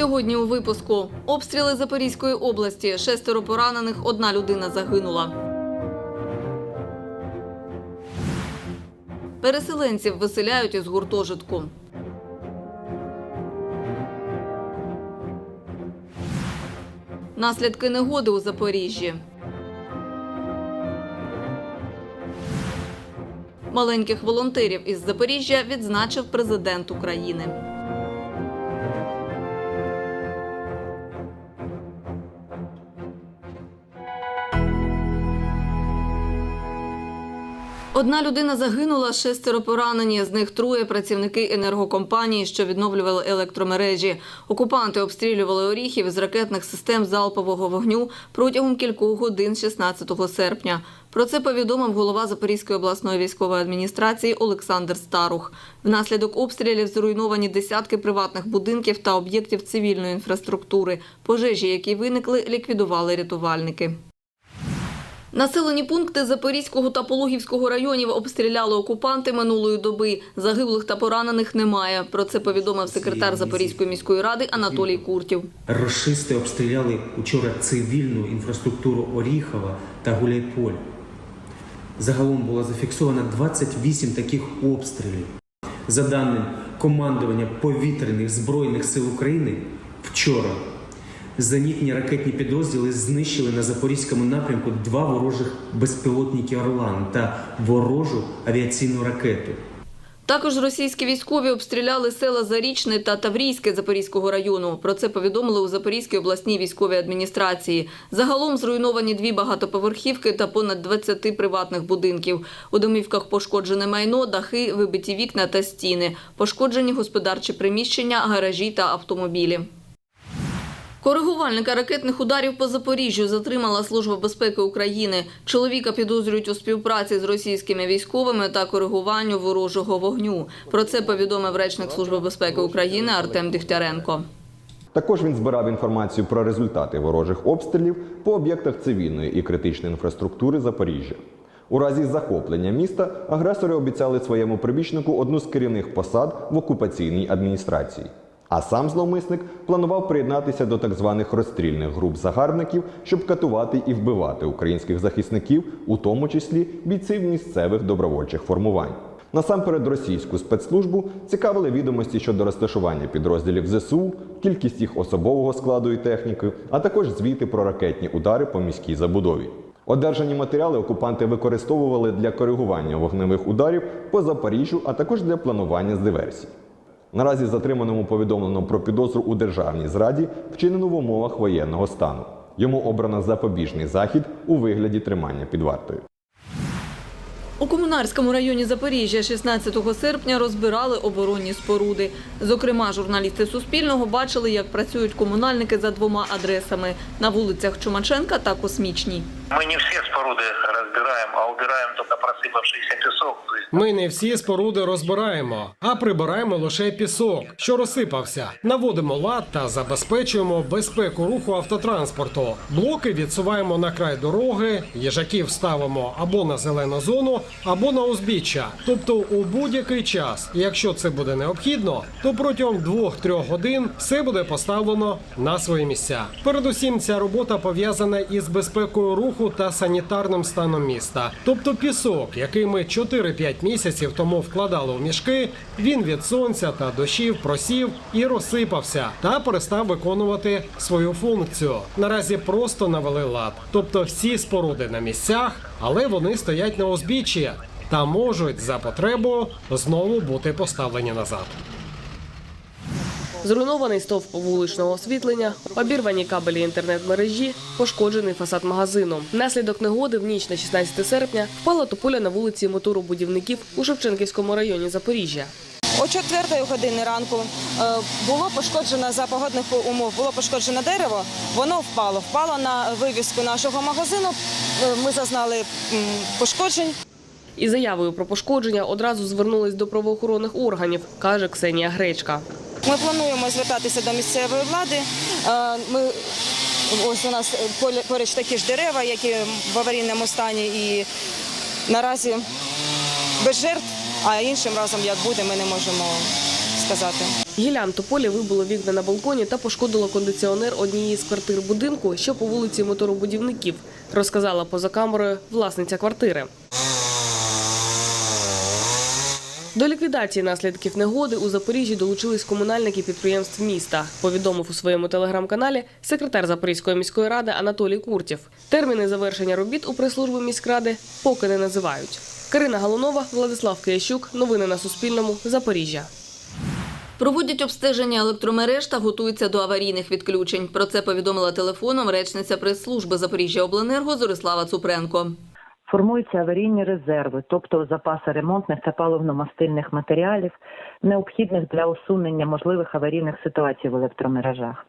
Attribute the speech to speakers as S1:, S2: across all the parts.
S1: Сьогодні у випуску обстріли Запорізької області. Шестеро поранених, одна людина загинула. Переселенців виселяють із гуртожитку. Наслідки негоди у Запоріжжі. Маленьких волонтерів із Запоріжжя відзначив президент України. Одна людина загинула, шестеро поранені. З них троє працівники енергокомпанії, що відновлювали електромережі. Окупанти обстрілювали оріхів з ракетних систем залпового вогню протягом кількох годин 16 серпня. Про це повідомив голова Запорізької обласної військової адміністрації Олександр Старух. Внаслідок обстрілів зруйновані десятки приватних будинків та об'єктів цивільної інфраструктури. Пожежі, які виникли, ліквідували рятувальники. Населені пункти Запорізького та Пологівського районів обстріляли окупанти минулої доби. Загиблих та поранених немає. Про це повідомив секретар Запорізької міської ради Анатолій Куртів.
S2: Рашисти обстріляли учора цивільну інфраструктуру Оріхова та Гуляйполь. Загалом було зафіксовано 28 таких обстрілів. За даним командування повітряних збройних сил України, вчора зенітні ракетні підрозділи знищили на запорізькому напрямку два ворожих безпілотники Орлан та ворожу авіаційну ракету.
S1: Також російські військові обстріляли села Зарічне та Таврійське Запорізького району. Про це повідомили у Запорізькій обласній військовій адміністрації. Загалом зруйновані дві багатоповерхівки та понад 20 приватних будинків. У домівках пошкоджене майно, дахи, вибиті вікна та стіни. Пошкоджені господарчі приміщення, гаражі та автомобілі. Коригувальника ракетних ударів по Запоріжжю затримала Служба безпеки України. Чоловіка підозрюють у співпраці з російськими військовими та коригуванню ворожого вогню. Про це повідомив речник Служби безпеки України Артем Дегтяренко.
S3: Також він збирав інформацію про результати ворожих обстрілів по об'єктах цивільної і критичної інфраструктури Запоріжжя. У разі захоплення міста агресори обіцяли своєму прибічнику одну з керівних посад в окупаційній адміністрації. А сам зловмисник планував приєднатися до так званих розстрільних груп загарбників, щоб катувати і вбивати українських захисників, у тому числі бійців місцевих добровольчих формувань. Насамперед російську спецслужбу цікавили відомості щодо розташування підрозділів ЗСУ, кількість їх особового складу і техніки, а також звіти про ракетні удари по міській забудові. Одержані матеріали окупанти використовували для коригування вогневих ударів по Запоріжжю, а також для планування з диверсій. Наразі затриманому повідомлено про підозру у державній зраді, вчинену в умовах воєнного стану. Йому обрано запобіжний захід у вигляді тримання під вартою.
S1: У Комунарському районі Запоріжжя 16 серпня розбирали оборонні споруди. Зокрема, журналісти Суспільного бачили, як працюють комунальники за двома адресами – на вулицях Чумаченка та Космічній.
S4: Мы не все споруды разбираем, а убираем только просыпавшийся песок. То есть
S5: Ми не всі споруди розбираємо, а прибираємо лише пісок, що розсипався. Наводимо лад та забезпечуємо безпеку руху автотранспорту. Блоки відсуваємо на край дороги, їжаків ставимо або на зелену зону, або на узбіччя. Тобто у будь-який час, якщо це буде необхідно, то протягом 2-3 годин все буде поставлено на свої місця. Передусім, ця робота пов'язана із безпекою руху та санітарним станом міста. Тобто пісок, який ми 4-5 місяців тому вкладали у мішки, він від сонця та дощів просів і розсипався та перестав виконувати свою функцію. Наразі просто навели лад. Тобто всі споруди на місцях, але вони стоять на узбіччі та можуть за потребу знову бути поставлені назад.
S6: Зруйнований стовп вуличного освітлення, обірвані кабелі інтернет-мережі, пошкоджений фасад магазину. Внаслідок негоди в ніч на 16 серпня впала тополя на вулиці моторобудівників у Шевченківському районі Запоріжжя.
S7: О 4 години ранку е, було пошкоджено за погодних умов, було пошкоджено дерево, воно впало. Впало на вивіску нашого магазину. Е, Ми зазнали пошкоджень.
S6: Із заявою про пошкодження одразу звернулись до правоохоронних органів, каже Ксенія Гречка.
S7: Ми плануємо звертатися до місцевої влади. Е, Ми ось у нас поруч такі ж дерева, які в аварійному стані, і наразі без жертв, а іншим разом як буде, ми не можемо сказати.
S6: Гіллян тополі вибило вікна на балконі та пошкодило кондиціонер однієї з квартир будинку, що по вулиці моторобудівників, розказала поза камерою власниця квартири. До ліквідації наслідків негоди у Запоріжжі долучились комунальники підприємств міста. Повідомив у своєму телеграм-каналі секретар Запорізької міської ради Анатолій Куртєв. Терміни завершення робіт у прес-службі міськради поки не називають. Карина Галунова, Владислав Киящук. Новини на Суспільному. Запоріжжя.
S1: Проводять обстеження електромереж та готуються до аварійних відключень. Про це повідомила телефоном речниця прес-служби Запоріжжя Обленерго Зорислава Цупренко.
S8: Формуються аварійні резерви, тобто запаси ремонтних та паливно-мастильних матеріалів, необхідних для усунення можливих аварійних ситуацій в електромережах.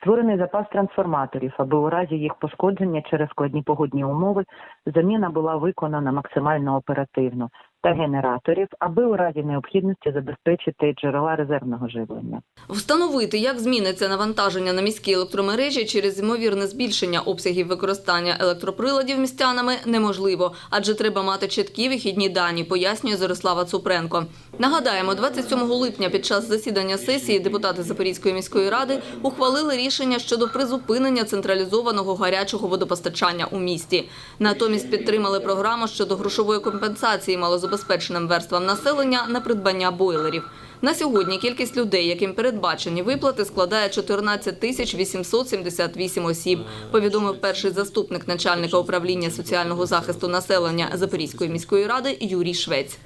S8: Створений запас трансформаторів, аби у разі їх пошкодження через складні погодні умови заміна була виконана максимально оперативно, та генераторів, аби у разі необхідності забезпечити джерела резервного живлення.
S1: Встановити, як зміниться навантаження на міські електромережі через ймовірне збільшення обсягів використання електроприладів містянами неможливо, адже треба мати чіткі вихідні дані, пояснює Зорислава Цупренко. Нагадаємо, 27 липня під час засідання сесії депутати Запорізької міської ради ухвалили рішення щодо призупинення централізованого гарячого водопостачання у місті. Натомість підтримали програму щодо грошової компенсації малозабезпеченим верствам населення на придбання бойлерів. На сьогодні кількість людей, яким передбачені виплати, складає 14 тисяч 878 осіб, повідомив перший заступник начальника управління соціального захисту населення Запорізької міської ради Юрій Швець.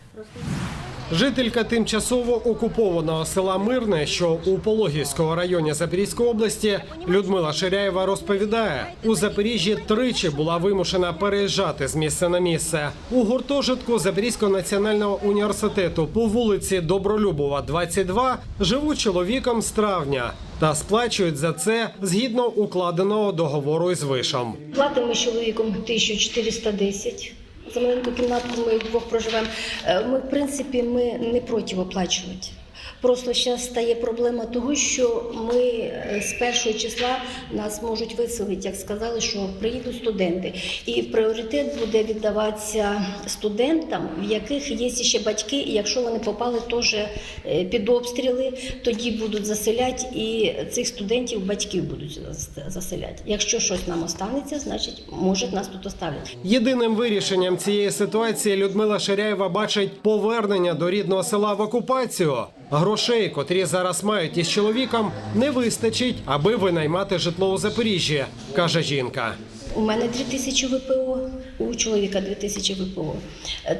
S5: Жителька тимчасово окупованого села Мирне, що у Пологівського районі Запорізької області, Людмила Ширяєва розповідає, у Запоріжжі тричі була вимушена переїжджати з місця на місце. У гуртожитку Запорізького національного університету по вулиці Добролюбова, 22, живуть чоловіком з травня та сплачують за це згідно укладеного договору із вишом.
S9: Платимо з чоловіком 1410. За маленьку кімнатку ми вдвох проживаємо. Е, Ми, в принципі, ми не проти оплачувати. Просто зараз стає проблема того, що ми е, з першого числа нас можуть виселити, як сказали, що приїдуть студенти. І пріоритет буде віддаватися студентам, в яких є ще батьки, і якщо вони попали теж е, під обстріли, тоді будуть заселяти, і цих студентів батьків будуть заселяти. Якщо щось нам останеться, значить може нас тут оставлять.
S5: Єдиним вирішенням цієї ситуації Людмила Ширяєва бачить повернення до рідного села в окупацію. Грошей, котрі зараз мають із чоловіком, не вистачить, аби винаймати житло у Запоріжжі, каже жінка.
S9: У мене 2 тисячі ВПО, у чоловіка 2 тисячі ВПО.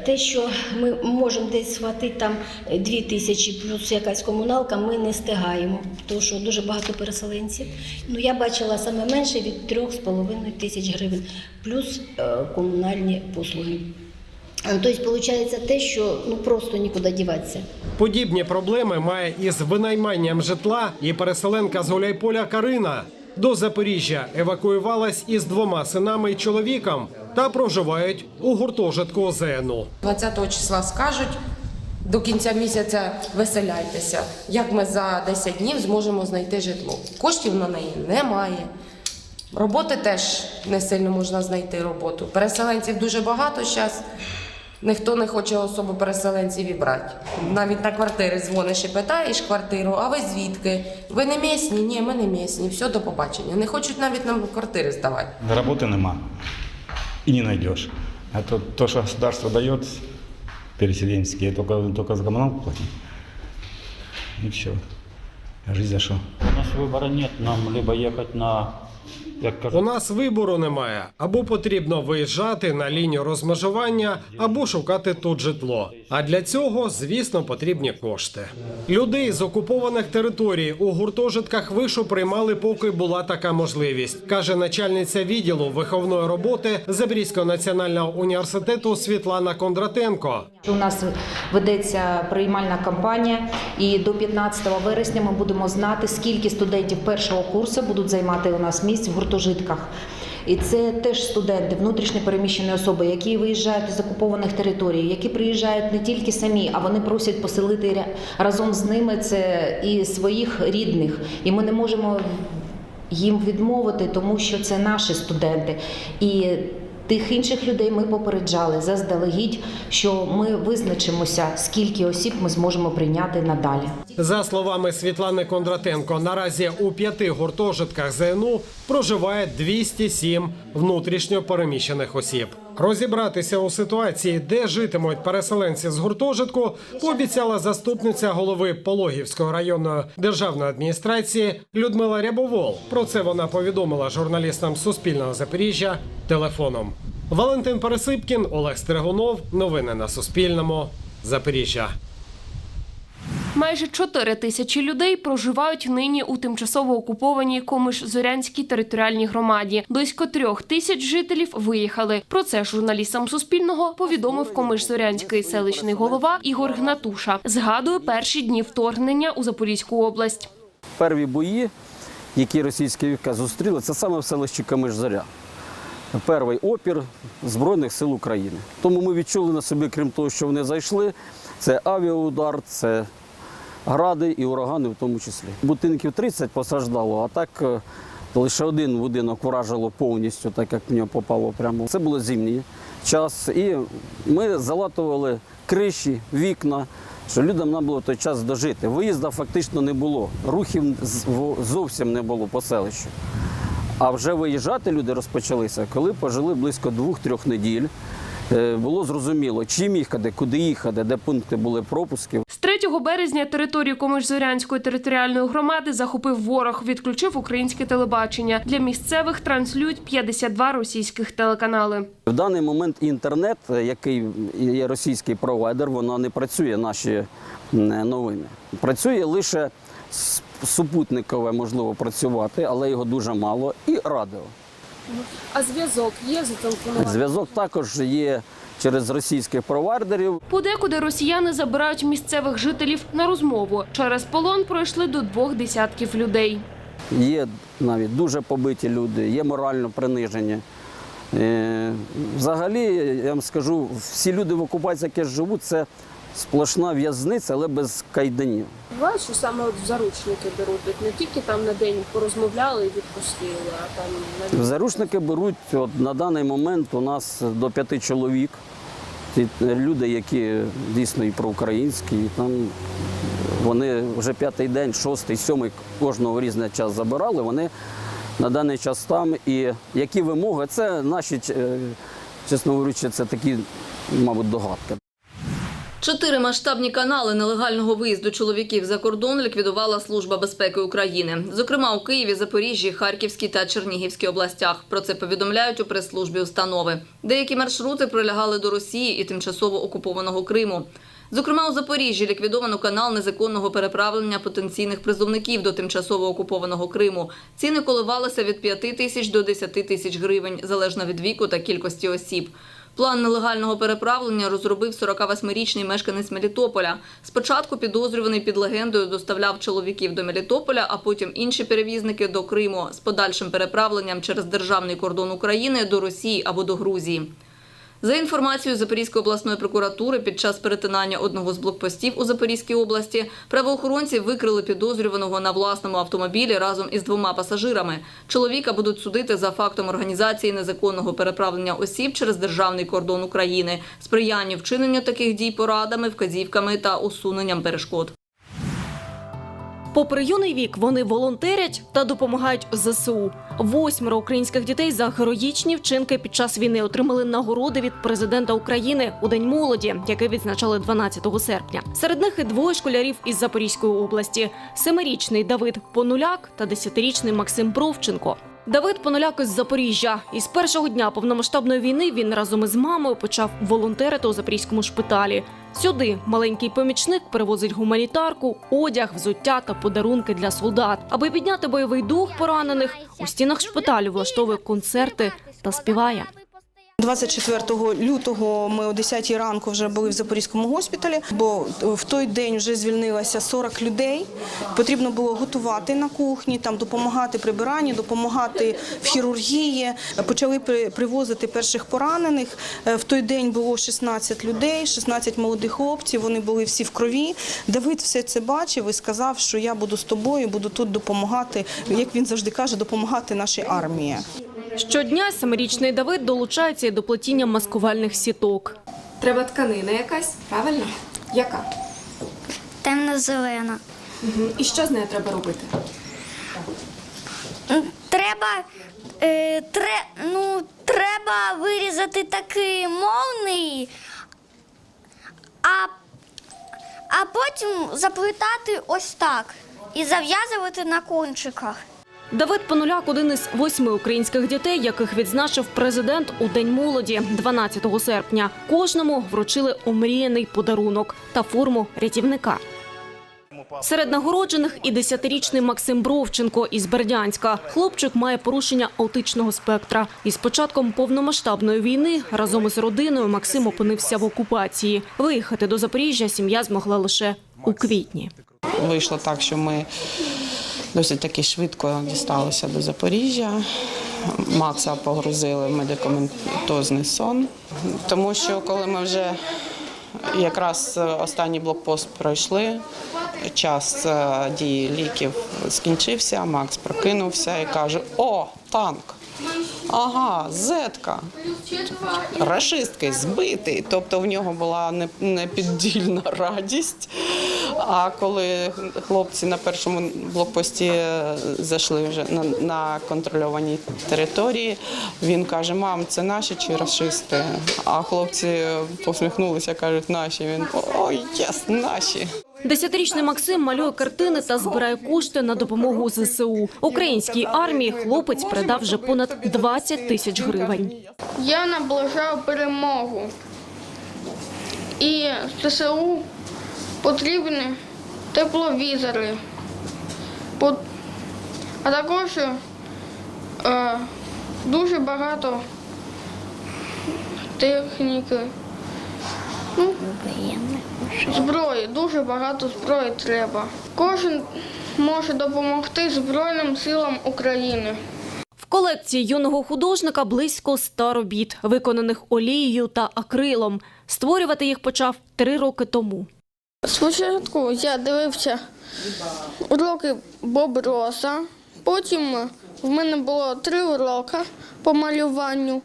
S9: Те, що ми можемо десь схватити там 2 тисячі плюс якась комуналка, ми не стигаємо, тому що дуже багато переселенців. Ну, я бачила саме менше від 3,5 тисяч гривень, плюс е, комунальні послуги. Е, Тобто, виходить те, що ну просто нікуди діватися.
S5: Подібні проблеми має із винайманням житла і переселенка з Гуляйполя Карина. До Запоріжжя евакуювалась із двома синами і чоловіком та проживають у гуртожитку ОЗНУ.
S10: 20 числа скажуть, до кінця місяця веселяйтеся. Як ми за 10 днів зможемо знайти житло? Коштів на неї немає. Роботи теж не сильно можна знайти роботу. Переселенців дуже багато зараз. Ніхто не хоче особо переселенців і брати. Навіть на квартири дзвониш і питаєш квартиру, а ви звідки? Ви не місні? Ні, ми не місні. Все, до побачення. Не хочуть навіть нам квартири здавати.
S11: Работы нема. И не найдешь. А то, то что государство дает переселенческие, только, только за коммуналку платить. И все. А жизнь за что?
S12: У нас выбора нет, нам либо ехать на, як
S5: У нас вибору немає. Або потрібно виїжджати на лінію розмежування, або шукати тут житло. А для цього, звісно, потрібні кошти. Людей з окупованих територій у гуртожитках вишу приймали, поки була така можливість, каже начальниця відділу виховної роботи Забрізького національного університету Світлана Кондратенко.
S13: У нас ведеться приймальна кампанія, і до 15 вересня ми будемо знати, скільки студентів першого курсу будуть займати у нас місць в гуртожитках. І це теж студенти, внутрішньо переміщені особи, які виїжджають з окупованих територій, які приїжджають не тільки самі, а вони просять поселити разом з ними це і своїх рідних. І ми не можемо їм відмовити, тому що це наші студенти. І тих інших людей ми попереджали заздалегідь, що ми визначимося, скільки осіб ми зможемо прийняти надалі.
S5: За словами Світлани Кондратенко, наразі у п'яти гуртожитках ЗНУ проживає 207 внутрішньо переміщених осіб. Розібратися у ситуації, де житимуть переселенці з гуртожитку, пообіцяла заступниця голови Пологівської районної державної адміністрації Людмила Рябовол. Про це вона повідомила журналістам Суспільного Запоріжжя телефоном. Валентин Пересипкін, Олег Стригунов. Новини на Суспільному. Запоріжжя.
S14: Майже 4 тисячі людей проживають нині у тимчасово окупованій Комиш-Зорянській територіальній громаді. Близько трьох тисяч жителів виїхали. Про це журналістам Суспільного повідомив Комиш-Зорянський селищний голова Ігор Гнатуша. Згадує перші дні вторгнення у Запорізьку область.
S15: Перві бої, які російські війська зустріли, це саме в селищі Камиш-Зоря. Перший опір Збройних сил України. Тому ми відчули на собі, крім того, що вони зайшли, це авіаудар, це гради і урагани в тому числі. Будинків 30 постраждало, а так е, лише один будинок вражило повністю, так як в нього попало прямо. Це було зимній час. І ми залатували криші, вікна, що людям нам було той час дожити. Виїзду фактично не було, рухів зовсім не було по селищу. А вже виїжджати люди розпочалися, коли пожили близько двох-трьох неділь. Е, Було зрозуміло, чим їхати, куди їхати, де пункти були пропусків.
S14: З 3 березня територію Комиш-Зорянської територіальної громади захопив ворог, відключив українське телебачення. Для місцевих транслюють 52 російських телеканали.
S15: В даний момент інтернет, е, який є російський провайдер, воно не працює наші м, новини. Працює лише супутникове, можливо, працювати, але його дуже мало, і радіо.
S14: А зв'язок є зателефонувати?
S15: Зв'язок також є через російських провайдерів.
S14: Подекуди росіяни забирають місцевих жителів на розмову. Через полон пройшли до двох десятків людей.
S15: Є навіть дуже побиті люди, є морально принижені. Е, Взагалі, я вам скажу, всі люди в окупації, які живуть, це сплошна в'язниця, але без кайданів.
S14: Буває, що саме от в заручники беруть, От не тільки там на день порозмовляли і відпустили, а там
S15: В заручники беруть от, на даний момент у нас до п'яти чоловік. Ті люди, які дійсно і проукраїнські, і там вони вже п'ятий день, шостий, сьомий кожного різний час забирали. Вони на даний час там. І які вимоги, це наші, е, чесно говорячи, це такі, мабуть, догадки.
S1: Чотири масштабні канали нелегального виїзду чоловіків за кордон ліквідувала Служба безпеки України. Зокрема, у Києві, Запоріжжі, Харківській та Чернігівській областях. Про це повідомляють у прес-службі установи. Деякі маршрути прилягали до Росії і тимчасово окупованого Криму. Зокрема, у Запоріжжі ліквідовано канал незаконного переправлення потенційних призовників до тимчасово окупованого Криму. Ціни коливалися від 5 тисяч до 10 тисяч гривень, залежно від віку та кількості осіб. План нелегального переправлення розробив 48-річний мешканець Мелітополя. Спочатку підозрюваний під легендою доставляв чоловіків до Мелітополя, а потім інші перевізники до Криму з подальшим переправленням через державний кордон України до Росії або до Грузії. За інформацією Запорізької обласної прокуратури, під час перетинання одного з блокпостів у Запорізькій області правоохоронці викрили підозрюваного на власному автомобілі разом із двома пасажирами. Чоловіка будуть судити за фактом організації незаконного переправлення осіб через державний кордон України, сприяння вчиненню таких дій порадами, вказівками та усуненням перешкод.
S16: Попри юний вік, вони волонтерять та допомагають ЗСУ. Восьмеро українських дітей за героїчні вчинки під час війни отримали нагороди від президента України у День молоді, який відзначали 12 серпня. Серед них і двоє школярів із Запорізької області: семирічний Давид Понуляк та десятирічний Максим Бровченко. Давид Поноляк із Запоріжжя. Із першого дня повномасштабної війни він разом із мамою почав волонтерити у запорізькому шпиталі. Сюди маленький помічник перевозить гуманітарку, одяг, взуття та подарунки для солдат. Аби підняти бойовий дух поранених, у стінах шпиталю влаштовує концерти та співає.
S17: 24 лютого ми о 10 ранку вже були в Запорізькому госпіталі, бо в той день вже звільнилося 40 людей. Потрібно було готувати на кухні, там допомагати прибиранні, допомагати в хірургії. Почали привозити перших поранених. Е, В той день було 16 людей, 16 молодих хлопців. Вони були всі в крові. Давид все це бачив і сказав, що я буду з тобою, буду тут допомагати. Як він завжди каже, допомагати нашій армії.
S16: Щодня семирічний Давид долучається і до плетіння маскувальних сіток.
S18: Треба тканина якась, правильно? Яка?
S19: Темно-зелена.
S16: І що з нею треба робити?
S18: Треба, е, тре, ну, треба вирізати такий мовний, а, а потім заплетати ось так і зав'язувати на кончиках.
S16: Давид Пануляк один із восьми українських дітей, яких відзначив президент у День молоді 12 серпня. Кожному вручили омріяний подарунок та форму рятівника. Серед нагороджених і десятирічний Максим Бровченко із Бердянська. Хлопчик має порушення аутичного спектра. І з початком повномасштабної війни разом із родиною Максим опинився в окупації. Виїхати до Запоріжжя сім'я змогла лише у квітні.
S19: Вийшло так, що ми досить таки швидко дісталися до Запоріжжя. Макса погрузили в медикаментозний сон, тому що коли ми вже якраз останній блокпост пройшли, час е, дії ліків скінчився, Макс прокинувся і каже: О, танк! Ага, зетка. Рашистки збитий. Тобто в нього була непіддільна радість. А коли хлопці на першому блокпості зайшли вже на, контрольованій території, він каже: Мам, це наші чи рашисти? А хлопці посміхнулися, кажуть, наші. Він ой, єс, наші.
S16: Десятирічний Максим малює картини та збирає кошти на допомогу ЗСУ. Українській армії хлопець передав вже понад 20 тисяч гривень.
S20: Я наближаю перемогу. І ЗСУ потрібні тепловізори. А також е, дуже багато техніки. Ну, зброї, дуже багато зброї треба. Кожен може допомогти Збройним силам України.
S16: В колекції юного художника близько ста робіт, виконаних олією та акрилом. Створювати їх почав три роки тому.
S20: Спочатку я дивився уроки Боб Роса, потім в мене було три уроки по малюванню,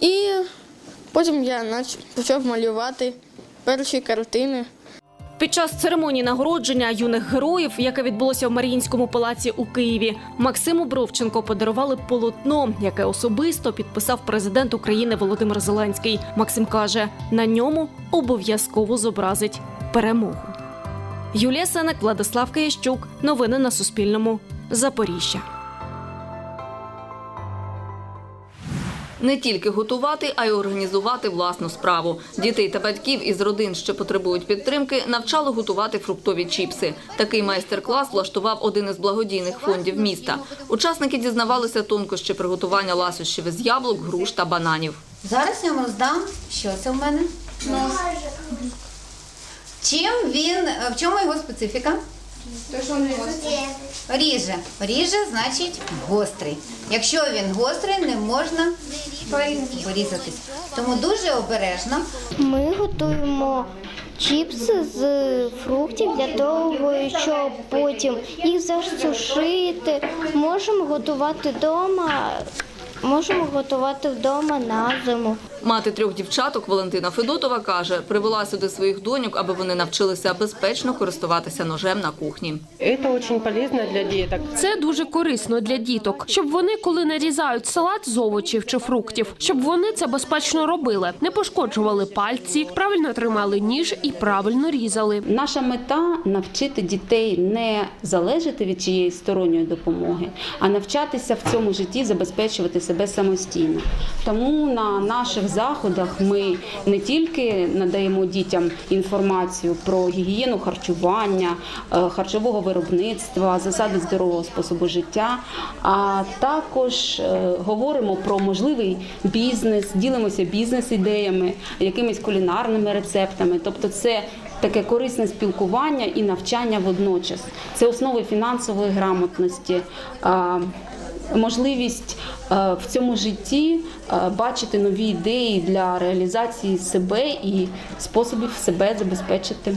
S20: і потім я почав малювати перші картини.
S16: Під час церемонії нагородження юних героїв, яке відбулося в Маріїнському палаці у Києві, Максиму Бровченко подарували полотно, яке особисто підписав президент України Володимир Зеленський. Максим каже, на ньому обов'язково зобразить перемогу. Юлія Сенек, Владислав Киящук. Новини на Суспільному. Запоріжжя.
S1: Не тільки готувати, а й організувати власну справу. Дітей та батьків із родин, що потребують підтримки, навчали готувати фруктові чіпси. Такий майстер-клас влаштував один із благодійних фондів міста. Учасники дізнавалися тонкощі приготування ласощів із яблук, груш та бананів.
S21: Зараз я вам здам, що це в мене. Чим він, в чому його специфіка? Ріже. Ріже, значить гострий. Якщо він гострий, не можна порізатись. Тому дуже обережно.
S18: Ми готуємо чіпси з фруктів для того, щоб потім їх засушити. Можемо готувати вдома, можемо готувати вдома на зиму.
S1: Мати трьох дівчаток Валентина Федотова каже, привела сюди своїх доньок, аби вони навчилися безпечно користуватися ножем на кухні.
S22: Це дуже полезно для діток.
S14: Це дуже корисно для діток, щоб вони, коли нарізають салат з овочів чи фруктів, щоб вони це безпечно робили, не пошкоджували пальці, правильно тримали ніж і правильно різали.
S23: Наша мета навчити дітей не залежати від чиєїсь сторонньої допомоги, а навчатися в цьому житті забезпечувати себе самостійно. Тому на наших заходах ми не тільки надаємо дітям інформацію про гігієну харчування, е, харчового виробництва, засади здорового способу життя, а також е, говоримо про можливий бізнес, ділимося бізнес-ідеями, якимись кулінарними рецептами. Тобто, це таке корисне спілкування і навчання водночас. Це основи фінансової грамотності. Можливість е, в цьому житті е, бачити нові ідеї для реалізації себе і способів себе забезпечити.